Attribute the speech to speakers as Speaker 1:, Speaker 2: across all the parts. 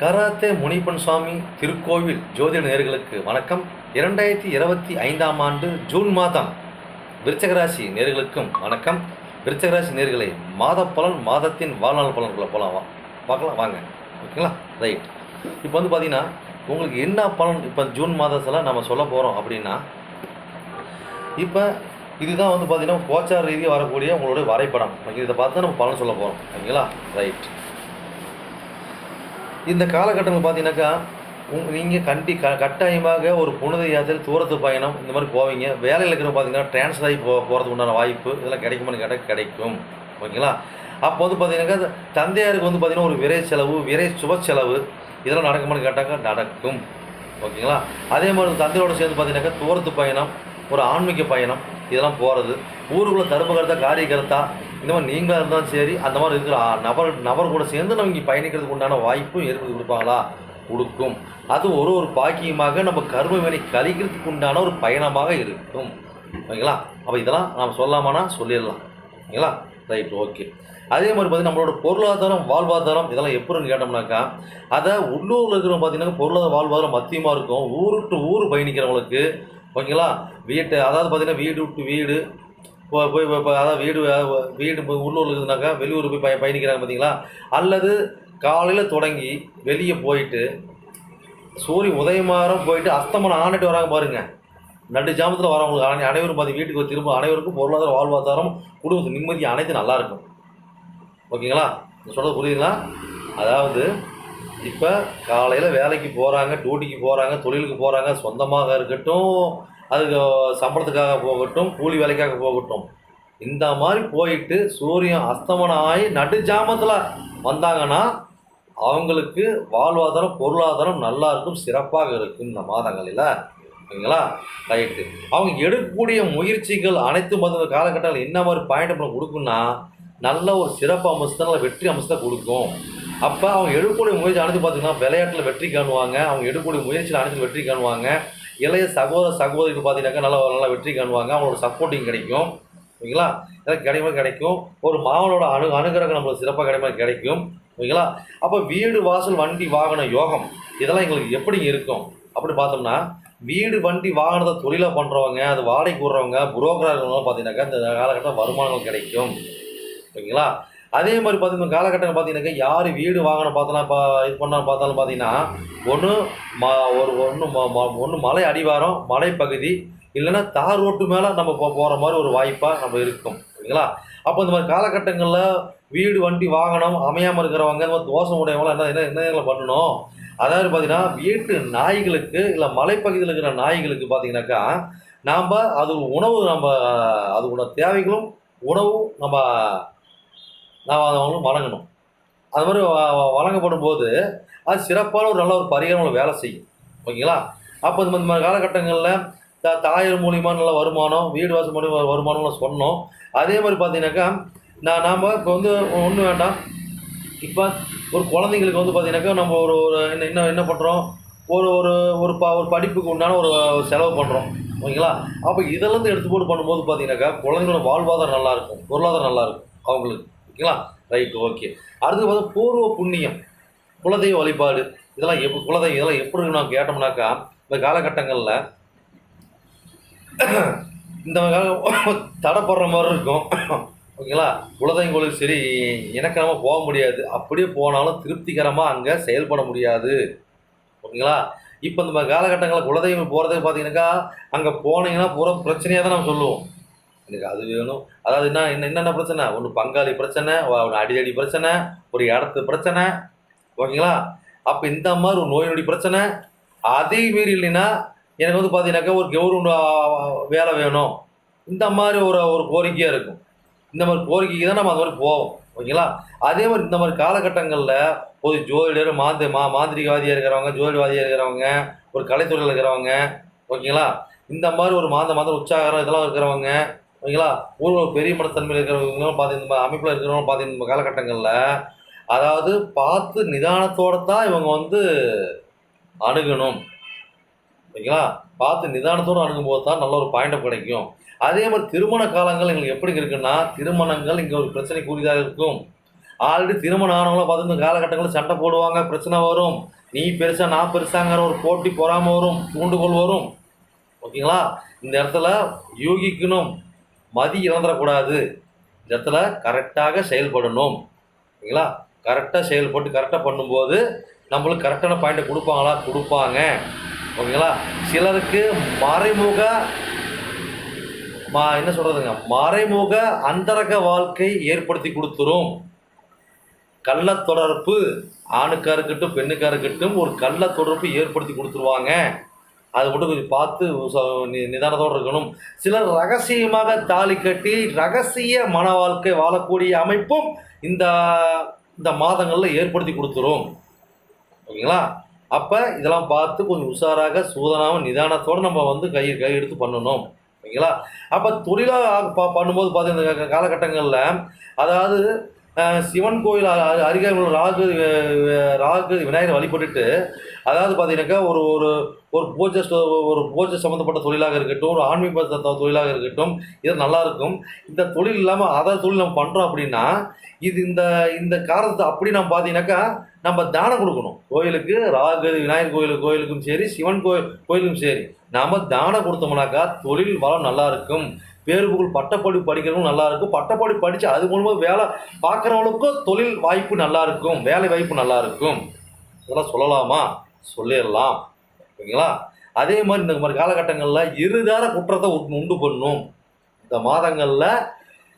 Speaker 1: Karate Munippan சுவாமி திருக்கோவில் ஜோதிட நேர்களுக்கு வணக்கம். இரண்டாயிரத்தி இருபத்தி ஐந்தாம் ஆண்டு ஜூன் மாதம் விருச்சகராசி நேர்களுக்கும் வணக்கம். விருச்சகராசி நேர்களை மாத பலன் மாதத்தின் வாழ்நாள் பலன்களை போகலாம் வா பார்க்கலாம் வாங்க. ஓகேங்களா? ரைட். இப்போ வந்து பார்த்தீங்கன்னா உங்களுக்கு என்ன பலன் இப்போ ஜூன் மாதத்தில் நம்ம சொல்ல போகிறோம் அப்படின்னா இப்போ இதுதான் வந்து பார்த்தீங்கன்னா கோச்சார் ரீதியாக வரக்கூடிய உங்களுடைய வரைபடம். இதை பார்த்து தான் நம்ம பலன் சொல்ல போகிறோம் ஓகேங்களா? ரைட். இந்த காலகட்டங்கள் பார்த்தீங்கன்னாக்கா உங் நீங்கள் கண்டி க கட்டாயமாக ஒரு புனித யாத்திரை தூரத்து பயணம் இந்த மாதிரி போவீங்க. வேலையில் இருக்கிற பார்த்தீங்கன்னா ட்ரான்ஸ்ஃபர் ஆகி போ போகிறதுக்கு உண்டான வாய்ப்பு இதெல்லாம் கிடைக்குமான்னு கேட்டால் கிடைக்கும். ஓகேங்களா? அப்போ வந்து பார்த்தீங்கன்னாக்கா தந்தையாருக்கு வந்து பார்த்தீங்கன்னா ஒரு விரை செலவு விரை சுப செலவு இதெல்லாம் நடக்குமான்னு கேட்டாக்கா நடக்கும். ஓகேங்களா? அதே மாதிரி தந்தையோட சேர்ந்து பார்த்தீங்கன்னாக்கா தூரத்து பயணம் ஒரு ஆன்மீக பயணம் இதெல்லாம் போகிறது ஊருக்குள்ளே தருமகர்த்தா காரியகர்த்தா இந்த மாதிரி நீங்களாக இருந்தாலும் சரி அந்த மாதிரி இருக்கிற நபர் நபர் கூட சேர்ந்து நம்ம இங்கே பயணிக்கிறதுக்கு உண்டான வாய்ப்பும் ஏற்படுத்தி கொடுப்பாங்களா? கொடுக்கும். அது ஒரு ஒரு பாக்கியமாக நம்ம கர்ம வினை கழிக்கிறதுக்கு உண்டான ஒரு பயணமாக இருக்கும். ஓகேங்களா? அப்போ இதெல்லாம் நாம் சொல்லாமானா சொல்லிடலாம். ஓகேங்களா? Right okay. அதே மாதிரி பார்த்தீங்கன்னா நம்மளோட பொருளாதாரம் வாழ்வாதாரம் இதெல்லாம் எப்படின்னு கேட்டோம்னாக்கா அதை உள்ளூரில் இருக்கிறவங்க பார்த்திங்கன்னா பொருளாதார வாழ்வாதாரம் மத்தியமாக இருக்கும். ஊரு டு ஊர் பயணிக்கிறவங்களுக்கு ஓகேங்களா? வீட்டு அதாவது பார்த்திங்கன்னா வீடு விட்டு வீடு போய் போய் அதாவது வீடு வீடு இப்போ உள்ளூரில் இருக்குதுனாக்கா வெளியூர் போய் பய பயணிக்கிறாங்க பார்த்தீங்களா அல்லது காலையில் தொடங்கி வெளியே போயிட்டு சூரிய உதயமாரம் போயிட்டு அஸ்தமனம் ஆண்டுட்டு வராங்க பாருங்கள் நடு ஜாமத்தில் வரவங்களுக்கு அனை- அனைவரும் பார்த்து வீட்டுக்கு திரும்ப அனைவருக்கும் பொருளாதார வாழ்வாதாரம் குடும்பத்து நிம்மதி அனைத்து நல்லா இருக்கும். ஓகேங்களா? சொல்கிறது புரியுதுங்களா? அதாவது இப்போ காலையில் வேலைக்கு போகிறாங்க டியூட்டிக்கு போகிறாங்க தொழிலுக்கு போகிறாங்க சொந்தமாக இருக்கட்டும் அதுக்கு சம்பளத்துக்காக போகட்டும் கூலி வேலைக்காக போகட்டும். இந்த மாதிரி போயிட்டு சூரியன் அஸ்தமனம் ஆகி நடு ஜாமத்தில் வந்தாங்கன்னா அவங்களுக்கு வாழ்வாதாரம் பொருளாதாரம் நல்லா இருக்கும் சிறப்பாக இருக்கும் இந்த மாதங்களில். ஓகேங்களா ரைட்டு அவங்க எடுக்கக்கூடிய முயற்சிகள் அனைத்து மத காலகட்டங்கள் என்ன மாதிரி பாயிண்ட் பண்ண கொடுக்குன்னா நல்ல ஒரு சிறப்பு அம்சத்தை நல்ல வெற்றி அம்சத்தை கொடுக்கும். அப்போ அவங்க எடுக்கக்கூடிய முயற்சி அனைத்து பார்த்தீங்கன்னா விளையாட்டில் வெற்றி காணுவாங்க. அவங்க எடுக்கக்கூடிய முயற்சியில் அனைத்து வெற்றி காணுவாங்க. இளைய சகோதர சகோதரிகள் பார்த்தீங்கன்னாக்கா நல்லா நல்லா வெற்றி காணுவாங்க. அவங்களோட சப்போர்ட்டிங் கிடைக்கும். ஓகேங்களா? இதெல்லாம் கிடைக்குமா கிடைக்கும். ஒரு மாவனோட அணு அனுகிரகம் நம்மளுக்கு சிறப்பாக கிடைமா கிடைக்கும். ஓகேங்களா? அப்போ வீடு வாசல் வண்டி வாகன யோகம் இதெல்லாம் எங்களுக்கு எப்படி இருக்கும்? அப்படி பார்த்தோம்னா வீடு வண்டி வாகனத்தை தொழிலாக பண்ணுறவங்க அது வாடகைக்கு கூடுறவங்க புரோக்கராக இருக்கிறவங்க பார்த்தீங்கன்னாக்கா இந்த காலகட்டம் வருமானங்கள் கிடைக்கும். ஓகேங்களா? அதே மாதிரி பார்த்தீங்கன்னா காலகட்டம் பார்த்தீங்கன்னாக்கா யார் வீடு வாகனம் பார்த்தலாம் பா இது பண்ணாலும் பார்த்தாலும் பார்த்தீங்கன்னா ஒன்று ம ஒரு ஒன்று ஒன்று மலை அடிவாரம் மலைப்பகுதி இல்லைன்னா தார் ரோட்டு மேலே நம்ம போ போகிற மாதிரி ஒரு வாய்ப்பாக நம்ம இருக்கும். ஓகேங்களா அப்போ இந்த மாதிரி காலகட்டங்களில் வீடு வண்டி வாகனம் அமையாமல் இருக்கிறவங்க இந்த மாதிரி தோசை உடையவங்களாம் என்ன என்ன என்ன பண்ணணும்? அதாவது பார்த்தீங்கன்னா வீட்டு நாய்களுக்கு இல்லை மலைப்பகுதியில் இருக்கிற நாய்களுக்கு பார்த்தீங்கன்னாக்கா நாம் அது உணவு நம்ம அது உணவு தேவைகளும் உணவும் நம்ம நாம் அதை அவங்களுக்கு வழங்கணும் அது மாதிரி வ- வ- வழங்கப்படும் போது அது சிறப்பான ஒரு நல்ல ஒரு பரிகாரம் வேலை செய்யும். ஓகேங்களா? அப்போ இந்த மாதிரி- காலகட்டங்களில் த தாயர் மூலியமா நல்ல வருமானம் வீடு வாசல் மூலிமா வருமானம்லாம் சொன்னோம். அதே மாதிரி பார்த்தீங்கன்னாக்கா நான் நாம் இப்போ வந்து ஒன்றும் வேண்டாம். இப்போ ஒரு குழந்தைங்களுக்கு வந்து பார்த்தீங்கன்னாக்கா நம்ம ஒரு ஒரு என்ன என்ன என்ன பண்ணுறோம் ஒரு ஒரு ஒரு ப ஒரு படிப்புக்கு உண்டான ஒரு செலவு பண்ணுறோம் ஓகேங்களா? அப்போ இதெல்லாம் எடுத்து போட்டு பண்ணும்போது பார்த்தீங்கன்னாக்கா குழந்தைங்களோட வாழ்வாதாரம் நல்லாயிருக்கும் பொருளாதாரம் நல்லாயிருக்கும் அவங்களுக்கு. ஓகேங்களா ரைட் ஓகே அடுத்து பார்த்தா பூர்வ புண்ணியம். குலதெய்வ வழிபாடு. இதெல்லாம் எப்போ குலதெய்வம் இதெல்லாம் எப்படி நான் கேட்டோம்னாக்கா இந்த காலகட்டங்களில் இந்த கால தடைப்படுற மாதிரி இருக்கும். ஓகேங்களா? குலதெய்வம் கோயிலுக்கு சரி இணக்கமாக போக முடியாது. அப்படியே போனாலும் திருப்திகரமாக அங்கே செயல்பட முடியாது. ஓகேங்களா? இப்போ இந்த காலகட்டங்களில் குலதெய்வம் போகிறதுக்கு பார்த்தீங்கன்னாக்கா அங்கே போனீங்கன்னா பூரா பிரச்சனையாக தான் நம்ம சொல்லுவோம். எனக்கு அது வேணும். அதாவது என்ன என்ன என்னென்ன பிரச்சனை? ஒன்று பங்காளி பிரச்சனை ஒன்று அடிதடி பிரச்சனை ஒரு இடத்து பிரச்சனை. ஓகேங்களா? அப்போ இந்த மாதிரி ஒரு நோய் நொடி பிரச்சனை அதே மீறி இல்லைன்னா எனக்கு வந்து பார்த்தீங்கன்னாக்கா ஒரு கவர்மெண்ட் வேலை வேணும். இந்த மாதிரி ஒரு ஒரு கோரிக்கையாக இருக்கும். இந்த மாதிரி கோரிக்கைக்கு தான் நம்ம அந்த மாதிரி போவோம். ஓகேங்களா? அதே மாதிரி இந்த மாதிரி காலகட்டங்களில் ஒரு ஜோதிடர் மாந்த மா மாந்திரிகவாதியாக இருக்கிறவங்க ஜோதிடவாதியாக இருக்கிறவங்க ஒரு கலைத்துறையில் இருக்கிறவங்க ஓகேங்களா? இந்த மாதிரி ஒரு மாந்த மாதம் உற்சாகரம் இதெல்லாம் இருக்கிறவங்க ஓகேங்களா? ஊர்வலம் பெரிய மனத்தன்மையில் இருக்கிறவங்களும் பார்த்து இந்த அமைப்பில் இருக்கிறவங்களும் பார்த்து இந்த காலகட்டங்களில் அதாவது பார்த்து நிதானத்தோடு தான் இவங்க வந்து அணுகணும். ஓகேங்களா? பார்த்து நிதானத்தோடு அணுகும்போது தான் நல்ல ஒரு பாயிண்ட் கிடைக்கும். அதே மாதிரி திருமண காலங்கள் எங்களுக்கு எப்படி இருக்குன்னா திருமணங்கள் இங்கே ஒரு பிரச்சனை கூடியதாக இருக்கும். ஆல்ரெடி திருமணம் ஆனவங்களாம் பார்த்து இந்த காலகட்டங்களில் சண்டை போடுவாங்க பிரச்சனை வரும். நீ பெருசா நான் பெருசாங்கிற ஒரு போட்டி பொறாமை வரும் தூண்டுகோல் வரும். ஓகேங்களா? இந்த இடத்துல யூகிக்கணும். மதி இழந்துடக்கூடாது இந்த இடத்துல கரெக்டாக செயல்படணும். ஓகேங்களா கரெக்டாக செயல்பட்டு கரெக்டாக பண்ணும்போது நம்மளுக்கு கரெக்டான பாயிண்ட்டை கொடுப்பாங்களா? கொடுப்பாங்க. ஓகேங்களா? சிலருக்கு மறைமுக மா என்ன சொல்கிறதுங்க மறைமுக அந்தரக வாழ்க்கை ஏற்படுத்தி கொடுத்துரும். கள்ள தொடர்பு ஆணுக்காக இருக்கட்டும் பெண்ணுக்காக இருக்கட்டும் ஒரு கள்ள தொடர்பு ஏற்படுத்தி கொடுத்துருவாங்க. அது மட்டும் கொஞ்சம் பார்த்து நிதானத்தோடு இருக்கணும். சிலர் ரகசியமாக தாலி கட்டி ரகசிய மன வாழ்க்கை வாழக்கூடிய அமைப்பும் இந்த இந்த மாதங்களில் ஏற்படுத்தி கொடுத்துரும். ஓகேங்களா? அப்போ இதெல்லாம் பார்த்து கொஞ்சம் உஷாராக சூதனாகவும் நிதானத்தோடு நம்ம வந்து கை கை எடுத்து பண்ணணும். ஓகேங்களா? அப்போ தொழிலாக பண்ணும்போது பார்த்தீங்கன்னா இந்த காலகட்டங்களில் அதாவது சிவன் கோயில் அருகே உள்ள ராகு ராகு விநாயகர் வழிபட்டுட்டு அதாவது பார்த்தீங்கன்னாக்கா ஒரு ஒரு ஒரு பூஜை ஒரு பூஜை சம்மந்தப்பட்ட தொழிலாக இருக்கட்டும் ஒரு ஆன்மீக தொழிலாக இருக்கட்டும் இது நல்லாயிருக்கும் இந்த தொழில் இல்லாமல் அதை தொழில் நம்ம பண்ணுறோம் அப்படின்னா இது இந்த இந்த காரணத்தை அப்படி நம்ம பார்த்தீங்கன்னாக்கா நம்ம தானம் கொடுக்கணும். கோயிலுக்கு ராகு விநாயகர் கோயில் கோயிலுக்கும் சரி சிவன் கோயில் கோயிலுக்கும் சரி நாம் தானம் கொடுத்தோம்னாக்கா தொழில் வளம் நல்லா இருக்கும். பேரு புகழ் பட்டப்படிப்பு படிக்கிறவங்க நல்லா இருக்கும். பட்டப்படி படித்து அது மூலமாக வேலை பார்க்குறவங்களுக்கும் தொழில் வாய்ப்பு நல்லா இருக்கும் வேலை வாய்ப்பு நல்லா இருக்கும். இதெல்லாம் சொல்லலாமா? சொல்லிடலாம். ஓகேங்களா? அதே மாதிரி இந்த மாதிரி காலகட்டங்களில் இருதார குற்றத்தை உண்டு- பண்ணும். இந்த மாதங்களில்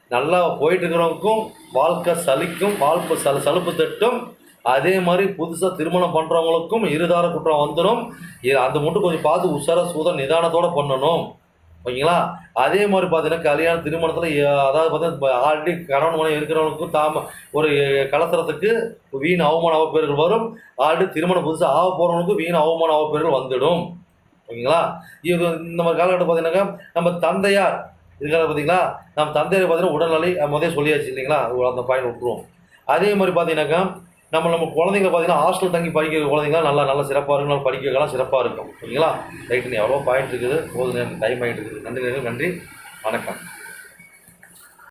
Speaker 1: நல்லா போயிட்டு இருக்கிறவங்களுக்கும் வாழ்க்கை சலிக்கும் வாழ்க்கை சல சலுப்பு தட்டும். அதே மாதிரி புதுசாக திருமணம் பண்ணுறவங்களுக்கும் இருதார குற்றம் வந்துடும் அது அந்த மட்டும் கொஞ்சம் பார்த்து உஷாரா சூதம் நிதானத்தோட பண்ணணும். ஓகேங்களா? அதே மாதிரி பார்த்தீங்கன்னா கல்யாண திருமணத்தில் அதாவது பார்த்தீங்கன்னா ஆல்ரெடி கணவன் மனைவி இருக்கிறவங்களுக்கும் தாம ஒரு கலத்துறதுக்கு வீண் அவமான அவப்பேர்கள் வரும். ஆல்ரெடி திருமணம் புதுசாக ஆக போகிறவங்களுக்கும் வீண் அவமான அவப்பேர்கள் வந்துடும். ஓகேங்களா? இது இந்த மாதிரி காலகட்டம் பார்த்தீங்கன்னாக்கா நம்ம தந்தையார் இருக்கிற பார்த்தீங்களா நம்ம தந்தையார் பார்த்தீங்கன்னா உடல்நிலை முதல்ல சொல்லியாச்சு இல்லைங்களா? அந்த பாயிண்ட் விட்டுருவோம். அதே மாதிரி பார்த்தீங்கன்னாக்கா நம்ம நம்ம குழந்தைங்க பார்த்தீங்கன்னா ஹாஸ்டல் தங்கி படிக்கிற குழந்தைங்களாம் நல்லா நல்லா சிறப்பாக இருக்கும் நல்லா படிக்க வைக்கலாம் சிறப்பாக இருக்கும் ஓகேங்களா ரைட்டு எவ்வளோ பாயிண்ட் இருக்குது. போதும் டைம் ஆகிட்டு இருக்குது. நன்றி நன்றி நன்றி. வணக்கம்.